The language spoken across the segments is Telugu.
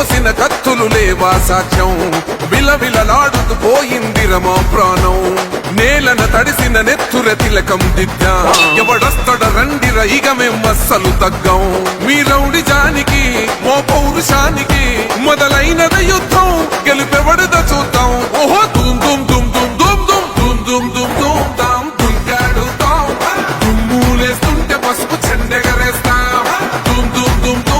కోసిన కత్తులు లేవా సాధ్యం విలవిలలాడుతూ పోయింది రమా ప్రాణం నేలన తడిసిన నెత్తుర తిలకం దిద్దా ఎవడొస్తడ రండిర ఇక మేమస్సలు తగ్గం మీ రౌడి జానికి మో పౌరుషానికి మొదలైనద యుద్ధం గెలుపెవడద చూద్దాం ఓహో దుమ్ దుమ్ దుమ్ దుమ్ దుమ్ దుమ్ దుమ్ దుమ్ దుమ్ దుమ్ దాం దుంకాడు దుమ్ములేస్తుంటే పసుపు చెండెగరేస్తాం దుమ్ దుమ్ దుమ్ దుమ్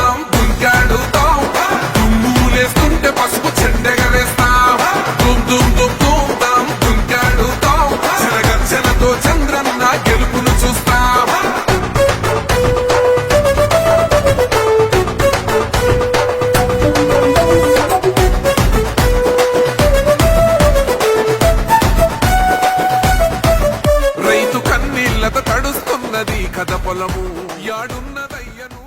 ఉన్నది కథ పొలము. యాడున్నదయ్యను